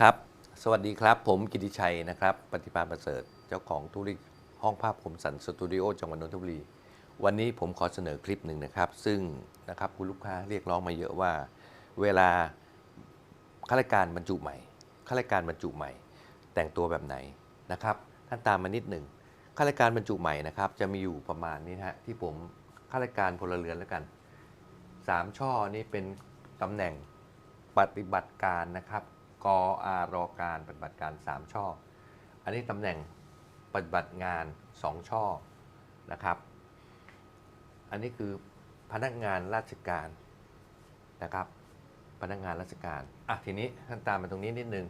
ครับ สวัสดีครับ ผมกิติชัยนะครับ ปฏิภาณประเสริฐ เจ้าของธุรกิจห้องภาพคมสันสตูดิโอจังหวัดนนทบุรี วันนี้ผมขอเสนอคลิปหนึ่งนะครับ ซึ่งนะครับคุณลูกค้าเรียกร้องมาเยอะว่า เวลาข้าราชการบรรจุใหม่ข้าราชการบรรจุใหม่ แต่งตัวแบบไหนนะครับท่านตามมานิดหนึ่งข้าราชการบรรจุใหม่นะครับ จะมีอยู่ประมาณนี้ฮะที่ผมข้าราชการพลเรือนแล้วกันสามช่อนี่เป็นตำแหน่งปฏิบัติการนะครับ กอารอการปฏิบัติการ 3 ช่อ อันนี้ตำแหน่งปฏิบัติงาน 2 ช่อนะครับ อันนี้คือพนักงานราชการนะครับพนักงานราชการอะทีนี้ท่านตามมาตรงนี้นิดนึง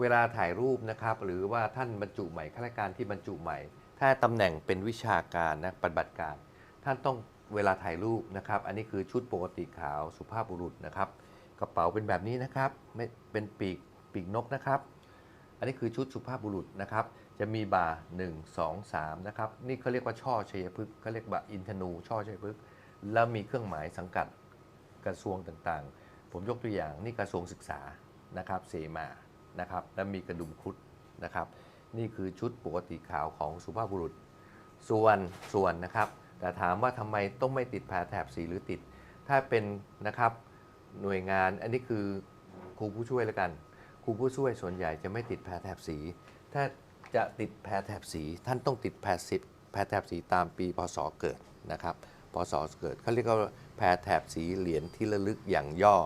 เวลาถ่ายรูปนะครับ หรือว่าท่านบรรจุใหม่ข้าราชการที่บรรจุใหม่ ถ้าตำแหน่งเป็นวิชาการนะปฏิบัติการ ท่านต้องเวลาถ่ายรูปนะครับ อันนี้คือชุดปกติขาวสุภาพบุรุษนะครับ กระเป๋าเป็นแบบนี้นะครับไม่เป็นปีกปีกนกนะครับ อันนี้คือชุดสุภาพบุรุษนะครับ จะมีบ่า 1 2 3 นะครับ นี่เขาเรียกว่าช่อชัยพฤกษ์เขาเรียกว่าอินทนูช่อชัยพฤกษ์แล้วมีเครื่องหมายสังกัดกระทรวงต่างๆ ผมยกตัวอย่างนี่กระทรวงศึกษานะครับเสมานะครับ และมีกระดุมครุฑนะครับ นี่คือชุดปกติขาวของสุภาพบุรุษ ส่วนส่วนนะครับ แต่ถามว่าทำไมต้องไม่ติดแพรแถบสีหรือติด ถ้าเป็นนะครับ หน่วยงาน อันนี้คือครูผู้ช่วยแล้วกัน ครูผู้ช่วยส่วนใหญ่จะไม่ติดแพรแถบสี ถ้าจะติดแพรแถบสี ท่านต้องติดแพรสิแพรแถบสีตามปีพศเกิดนะครับพศเกิดเขาเรียกว่าแพรแถบสีเหรียญที่ระลึกอย่างย่อ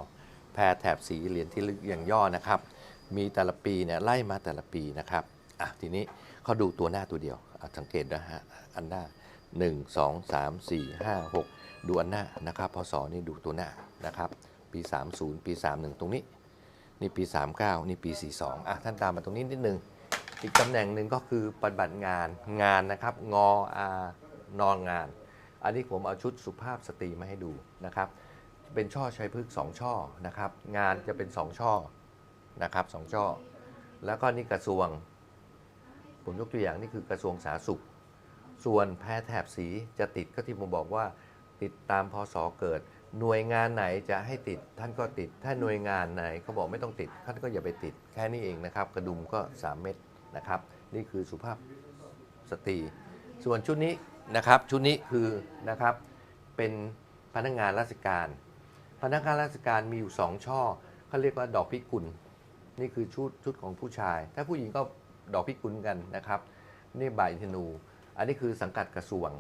แพรแถบสีเหรียญที่ระลึกอย่างย่อนะครับ มีแต่ละปีเนี่ยไล่มาแต่ละปีนะครับอะทีนี้เขาดูตัวหน้าตัวเดียวอะสังเกตนะฮะอันหน้า 1 2 3 4 5 6 ดูอันหน้านะครับพศนี่ดูตัวหน้านะครับ ปี 30 ปี 31 ตรงนี้ นี่ปี 39 นี่ปี 42อะท่านตามมาตรงนี้นิดนึง อีกตำแหน่งหนึ่งก็คือปฏิบัติงานงานนะครับงออานอนงาน อันนี้ผมเอาชุดสุภาพสตรีมาให้ดูนะครับ เป็นช่อชัยพฤกษ์สองช่อนะครับ งานจะเป็น 2 ช่อนะครับสองช่อ แล้วก็นี่กระทรวง ผมยกตัวอย่างนี่คือกระทรวงสาธารณสุข ส่วนแพรแถบสีจะติดก็ที่ผมบอกว่าติดตามพศเกิด หน่วยงานไหนจะให้ติดท่านก็ติด ถ้าหน่วยงานไหนเขาบอกไม่ต้องติด ท่านก็อย่าไปติดแค่นี้เองนะครับ กระดุมก็ 3 เม็ดนะครับ นี่คือสุภาพสตรี ส่วนชุดนี้นะครับ ชุดนี้คือนะครับเป็นพนักงานราชการ พนักงานราชการมีอยู่ 2 ช่อเขาเรียกว่าดอกพิกุล นี่คือชุดชุดของผู้ชาย ถ้าผู้หญิงก็ดอกพิกุลกันนะครับ นี่ใบธนู อันนี้คือสังกัดกระทรวง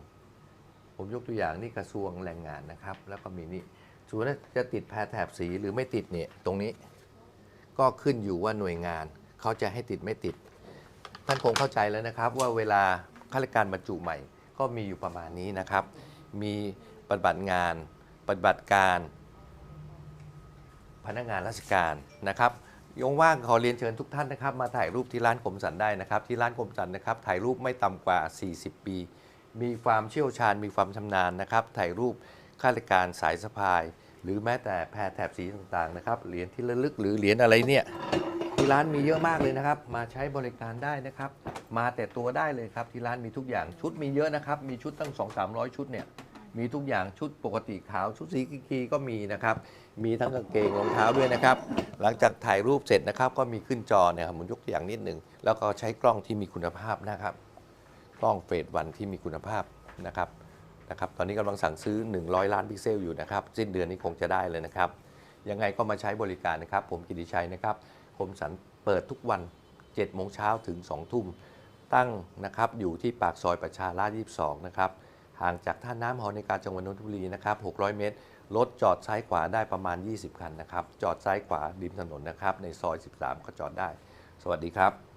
ผมยกตัวอย่างนี่กระทรวงแรงงานนะครับ แล้วก็มีนี่ส่วนจะติดแพรแถบสีหรือไม่ติดเนี่ยตรงนี้ ก็ขึ้นอยู่ว่าหน่วยงานเขาจะให้ติดไม่ติด ท่านคงเข้าใจแล้วนะครับ ว่าเวลาข้าราชการบรรจุใหม่ ก็มีอยู่ประมาณนี้นะครับ มีปฏิบัติงาน ปฏิบัติการ พนักงานราชการนะครับยงว่างขอเรียนเชิญทุกท่านนะครับ มาถ่ายรูปที่ร้านคมสันได้นะครับ ที่ร้านคมสันนะครับ ถ่ายรูปไม่ต่ำกว่า 40 ปี มีความเชี่ยวชาญมีความชำนาญนะครับ ถ่ายรูปข้าราชการสายสะพาย หรือแม้แต่แพรแถบสีต่างๆนะครับ เหรียญที่ระลึกหรือเหรียญอะไรเนี่ยที่ร้านมีเยอะมากเลยนะครับ มาใช้บริการได้นะครับ มาแต่ตัวได้เลยครับ ที่ร้านมีทุกอย่างชุดมีเยอะนะครับ มีชุดตั้ง 2 3 0 0 ชุดเนี่ยมีทุกอย่างชุดปกติขาวชุดสีกีก็มีนะครับ มีทั้งกางเกงรองเท้าด้วยนะครับ หลังจากถ่ายรูปเสร็จนะครับ ก็มีขึ้นจอเนี่ยครับผมยกตัวอย่างนิดหนึ่งแล้วก็ใช้กล้องที่มีคุณภาพนะครับ กล้องเฟสวันที่มีคุณภาพนะครับนะครับตอนนี้กำลังสั่งซื้อ 100 ล้านพิกเซลอยู่นะครับสิ้นเดือนนี้คงจะได้เลยนะครับยังไงก็มาใช้บริการนะครับ ผมกิติชัยนะครับคมสันเปิดทุกวัน7โมงเช้าถึง 2 ทุ่ม ตั้งนะครับอยู่ที่ปากซอยประชาราษฎร์22 นะครับ ห่างจากท่าน้ำหอในการจังหวัดนนทบุรีนะครับ 600 เมตร รถจอดซ้ายขวาได้ประมาณ 20 คันนะครับ จอดซ้ายขวาริมถนนนะครับ ในซอย 13 ก็จอดได้ สวัสดีครับ